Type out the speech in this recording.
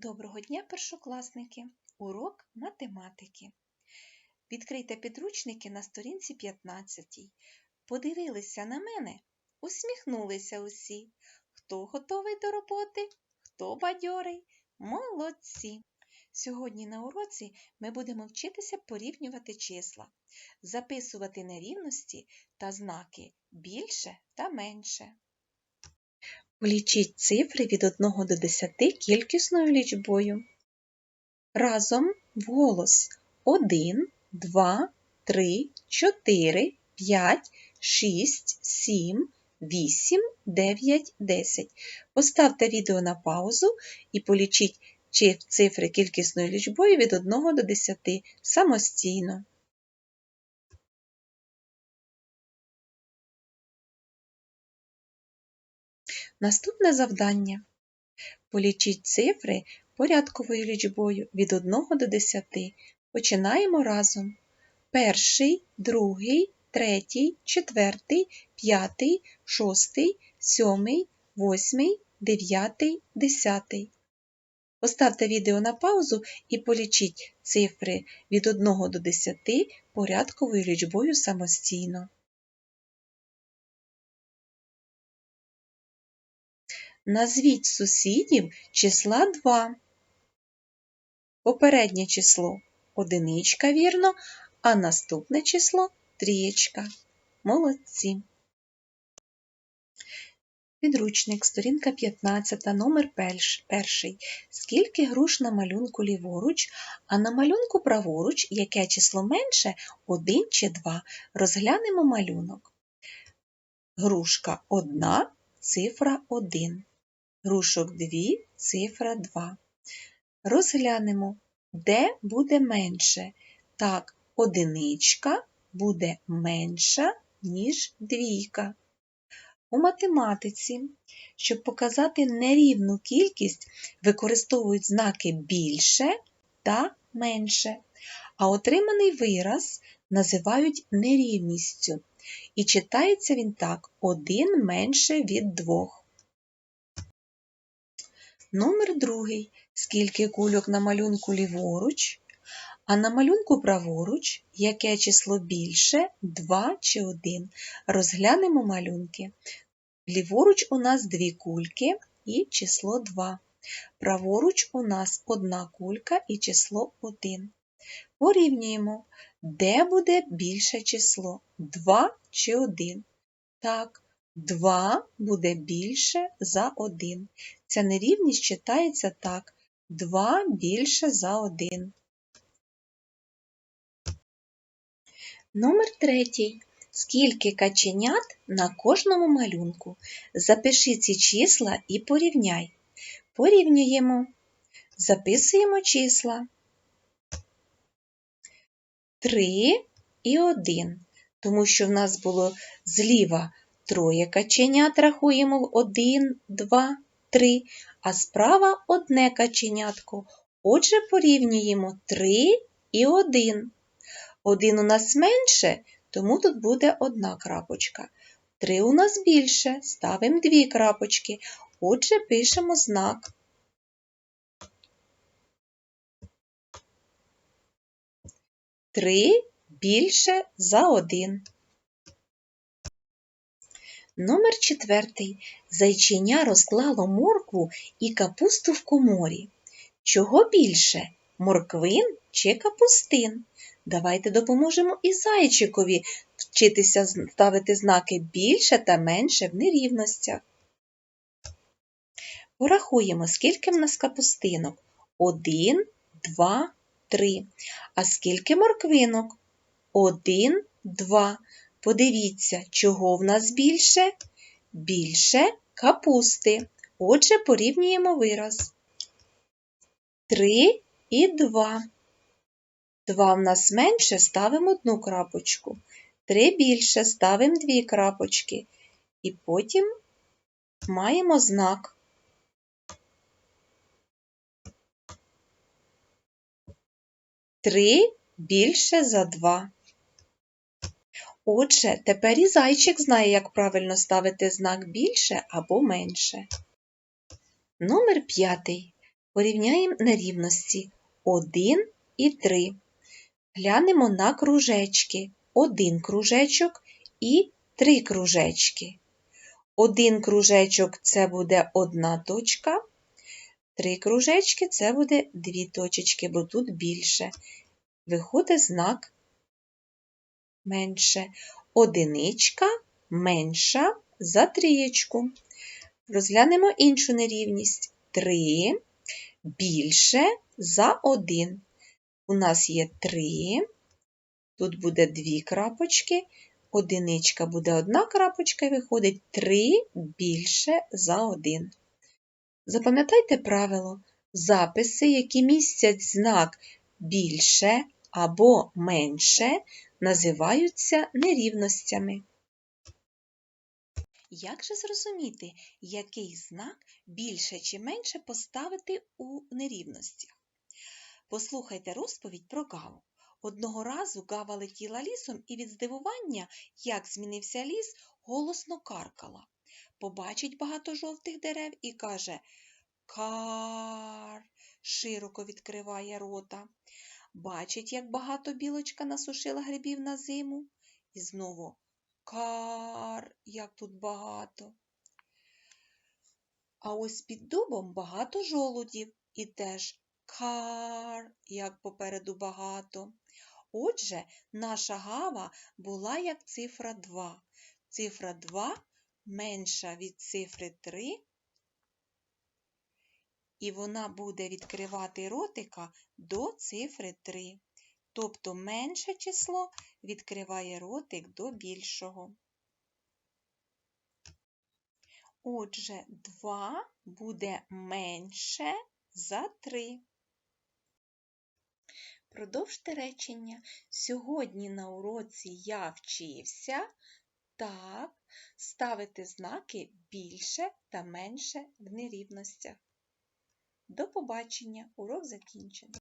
Доброго дня, першокласники! Урок математики. Відкрийте підручники на сторінці 15. Подивилися на мене, усміхнулися усі. Хто готовий до роботи? Хто бадьорий? Молодці! Сьогодні на уроці ми будемо вчитися порівнювати числа, записувати нерівності та знаки більше та менше. Полічіть цифри від 1 до 10 кількісною лічбою. Разом вголос 1, 2, 3, 4, 5, 6, 7, 8, 9, 10. Поставте відео на паузу і полічіть цифри кількісною лічбою від 1 до 10 самостійно. Наступне завдання. Полічіть цифри порядковою лічбою від 1 до 10. Починаємо разом. Перший, другий, третій, четвертий, п'ятий, шостий, сьомий, восьмий, дев'ятий, десятий. Поставте відео на паузу і полічіть цифри від 1 до 10 порядковою лічбою самостійно. Назвіть сусідів числа 2. Попереднє число одиничка, вірно, а наступне число трієчка. Молодці. Підручник, сторінка 15, номер перш- перший. Скільки груш на малюнку ліворуч, а на малюнку праворуч, яке число менше, 1 чи 2. Розглянемо малюнок. Грушка 1, цифра 1. Грушок 2, цифра 2. Розглянемо, де буде менше. Так, одиничка буде менша, ніж двійка. У математиці, щоб показати нерівну кількість, використовують знаки більше та менше, а отриманий вираз називають нерівністю. І читається він так: 1 менше від 2. Номер другий. Скільки кульок на малюнку ліворуч, а на малюнку праворуч, яке число більше 2 чи 1. Розглянемо малюнки. Ліворуч у нас дві кульки і число 2. Праворуч у нас одна кулька і число 1. Порівнюємо, де буде більше число 2 чи 1. Так, 2 буде більше за 1. Ця нерівність читається так. 2 більше за 1. Номер третій. Скільки каченят на кожному малюнку? Запиши ці числа і порівняй. Порівнюємо. Записуємо числа. 3 і 1. Тому що в нас було зліва троє каченят, рахуємо 1, 2, 3, а справа одне каченятко. Отже, порівнюємо 3 і 1. Один у нас менше, тому тут буде одна крапочка. 3 у нас більше, ставимо дві крапочки. Отже, пишемо знак. Три більше за один. Номер четвертий. Зайчиня розклало моркву і капусту в коморі. Чого більше? Морквин чи капустин? Давайте допоможемо і зайчикові вчитися ставити знаки більше та менше в нерівностях. Порахуємо, скільки в нас капустинок. Один, два, три. А скільки морквинок? Один, два. Подивіться, чого в нас більше? Більше капусти. Отже, порівнюємо вираз. Три і два. Два в нас менше, ставимо одну крапочку. Три більше, ставимо дві крапочки. І потім маємо знак. Три більше за два. Отже, тепер і зайчик знає, як правильно ставити знак більше або менше. Номер п'ятий. Порівняємо нерівності 1 і 3. Глянемо на кружечки. Один кружечок і три кружечки. Один кружечок це буде одна точка, три кружечки це буде дві точечки, бо тут більше. Виходить знак менше. Одиничка менша за трієчку. Розглянемо іншу нерівність. 3 більше за 1. У нас є 3, тут буде 2 крапочки, одиничка буде одна крапочка і виходить 3 більше за 1. Запам'ятайте правило, записи, які містять знак більше або менше, називаються нерівностями. Як же зрозуміти, який знак більше чи менше поставити у нерівностях? Послухайте розповідь про Гаву. Одного разу Гава летіла лісом і від здивування, як змінився ліс, голосно каркала. Побачить багато жовтих дерев і каже Кар, широко відкриває рота. Бачить, як багато білочка насушила грибів на зиму. І знову Кар, як тут багато. А ось під дубом багато жолудів і теж кар, як попереду багато. Отже, наша гава була як цифра 2. Цифра 2 менша від цифри 3, і вона буде відкривати ротика до цифри 3. Тобто менше число відкриває ротик до більшого. Отже, 2 буде менше за 3. Продовжте речення. Сьогодні на уроці я вчився так ставити знаки більше та менше в нерівностях. До побачення. Урок закінчений.